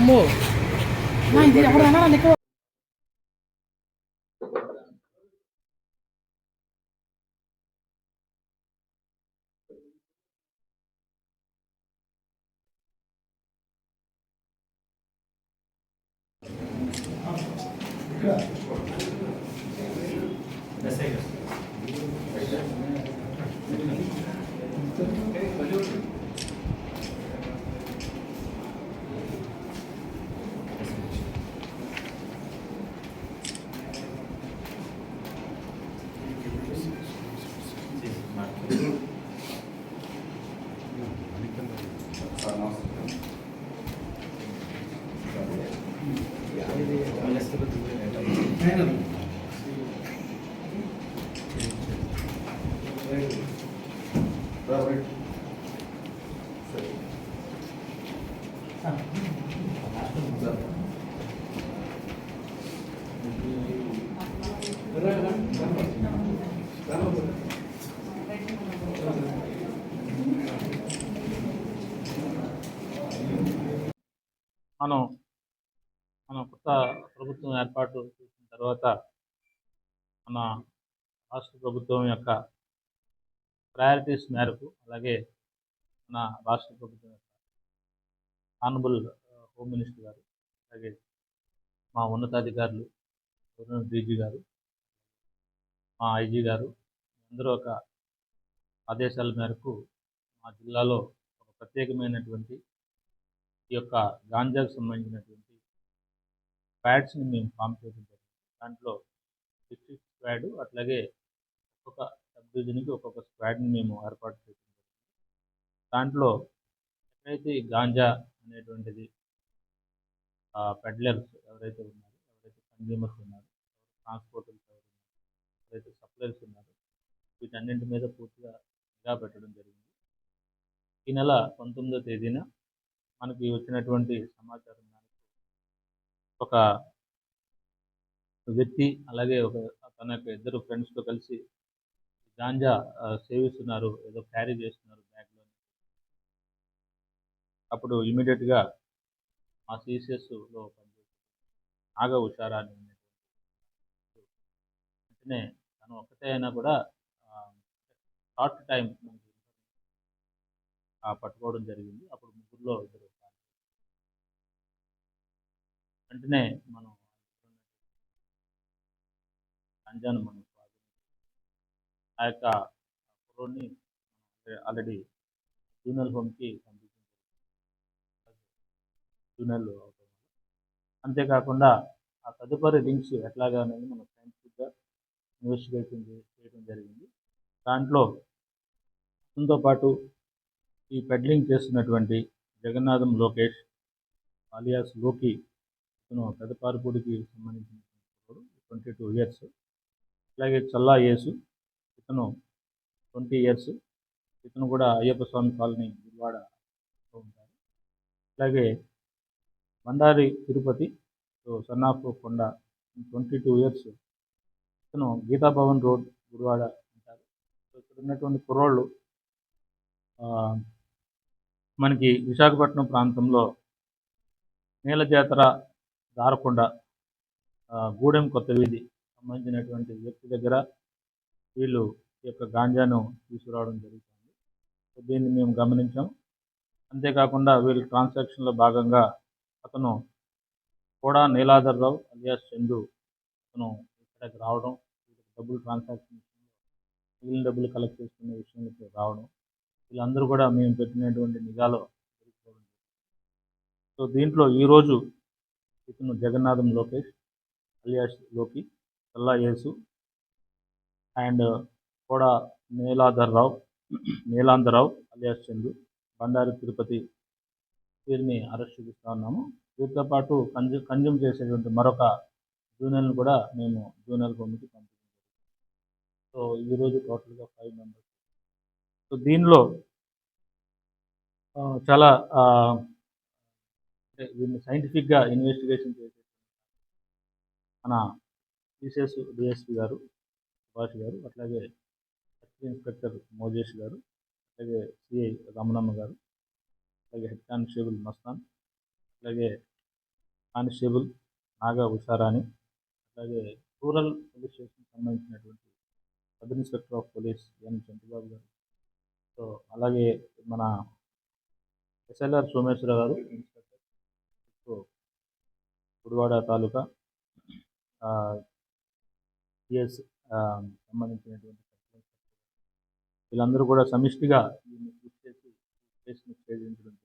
అమ్మో నా ఇది ఎవరైనా నీకు మనం మన కొత్త ప్రభుత్వం ఏర్పాటు తర్వాత మన రాష్ట్ర ప్రభుత్వం యొక్క ప్రయారిటీస్ మేరకు అలాగే మన రాష్ట్ర ప్రభుత్వం యొక్క ఆనబుల్ హోమ్ మినిస్టర్ గారు అలాగే మా ఉన్నతాధికారులు గవర్నర్ డీజీ గారు మా ఐజీ గారు అందరూ ఒక ఆదేశాల మేరకు మా జిల్లాలో ఒక ప్రత్యేకమైనటువంటి ఈ యొక్క గాంజాకు సంబంధించినటువంటి ప్యాడ్స్ని మేము ఫామ్ చేయడం దాంట్లో డిస్ట్రిక్ట్ స్క్వాడ్ అట్లాగే ఒక్కొక్క సబ్ డివిజన్కి ఒక్కొక్క స్క్వాడ్ని మేము ఏర్పాటు చేయడం దాంట్లో ఎక్కడైతే గాంజా అనేటువంటిది పెడ్లర్స్ ఎవరైతే ఉన్నారో ఎవరైతే కన్జ్యూమర్స్ ఉన్నారు ట్రాన్స్పోర్టర్స్ ఎవరు ఎవరైతే సప్లయర్స్ ఉన్నారు వీటన్నింటి మీద పూర్తిగా నిఘా పెట్టడం జరిగింది. ఈ నెల పంతొమ్మిదో తేదీన మనకి వచ్చినటువంటి సమాచారం మేరకు ఒక వ్యక్తి అలాగే ఒక తన యొక్క ఇద్దరు ఫ్రెండ్స్తో కలిసి గాంజా సేవిస్తున్నారు ఏదో క్యారీ చేస్తున్నారు బ్యాగ్లో అప్పుడు ఇమీడియట్గా మా సిసిఎస్లో పనిచేసి నాగా హుషారా అని వెంటనే తను ఒక్కటే అయినా కూడా షార్ట్ టైం మనకి పట్టుకోవడం జరిగింది. అప్పుడు ముగ్గురులో ఇద్దరు వెంటనే మనం గంజాను మనం ఆ యొక్క కుర్రోడ్ని ఆల్రెడీ జూనల్ హోమ్కి పంపించడం జూనల్ అవటం వల్ల అంతేకాకుండా ఆ తదుపరి లింక్స్ ఎట్లాగా అనేది మనం సైంటిఫిక్గా ఇన్వెస్టిగేషన్ చేయడం జరిగింది. దాంట్లో అతనితో పాటు ఈ పెడ్లింగ్ చేస్తున్నటువంటి జగన్నాథం లోకేష్ అలియాస్లోకి ఇతను పెదపారుపూడికి సంబంధించిన ట్వంటీ టూ ఇయర్స్ అలాగే చల్లా యేసు ఇతను ట్వంటీ ఇయర్స్ ఇతను కూడా అయ్యప్ప స్వామి కాలనీ గుడివాడలో ఉంటారు అలాగే Bandari Tirupati so son of Konda twenty two years ఇతను గీతాభవన్ రోడ్ గుడివాడ ఉంటారు సో ఇక్కడ ఉన్నటువంటి కుర్రోళ్ళు మనకి విశాఖపట్నం ప్రాంతంలో నీల జాతర దారకొండ గూడెం కొత్త వీధి సంబంధించినటువంటి వ్యక్తి దగ్గర వీళ్ళు ఈ యొక్క గాంజాను తీసుకురావడం జరుగుతుంది. సో దీన్ని మేము గమనించాం. అంతేకాకుండా వీళ్ళ ట్రాన్సాక్షన్లో భాగంగా అతను కూడా నీలాధర్రావు అలియాస్ చందు అతను ఇక్కడికి రావడం డబ్బులు ట్రాన్సాక్షన్ మిగిలిన డబ్బులు కలెక్ట్ చేసుకునే విషయంలో రావడం వీళ్ళందరూ కూడా మేము పెట్టినటువంటి నిఘాలో సో దీంట్లో ఈరోజు ఇతను జగన్నాథం లోకేష్ అలియాస్లోకి తెల్లా యేసు. అండ్ కూడా నీలాధర్రావు నీలాంధరావు అలియాస్ చందు బండారి తిరుపతి వీరిని అరెస్ట్ చూపిస్తూ ఉన్నాము. వీరితో పాటు కంజు కంజ్యూమ్ చేసేటువంటి మరొక జూనియర్ని కూడా మేము జూనియర్ హోమ్కి పంపించాం సో ఈరోజు టోటల్గా ఫైవ్ మెంబర్స్. సో దీనిలో చాలా ఆ, దీన్ని సైంటిఫిక్గా ఇన్వెస్టిగేషన్ చేసే మన సిసిఎస్ డిఎస్పి గారు సుభాష్ గారు అట్లాగే ఇన్స్పెక్టర్ మోజేష్ గారు అలాగే సిఐ రమణమ్మ గారు అలాగే హెడ్ కానిస్టేబుల్ మస్తాన్ అలాగే కానిస్టేబుల్ నాగా ఉషారాణి అలాగే రూరల్ పోలీస్ స్టేషన్కి సంబంధించినటువంటి sub inspector of police N Chandrababu garu. So అలాగే మన SLR Someshwara garu inspector. So Gudivada taluka CS సంబంధించినటువంటి వీళ్ళందరూ కూడా సమిష్టిగా దీన్ని కృషి చేసి కేసును ఛేదించడం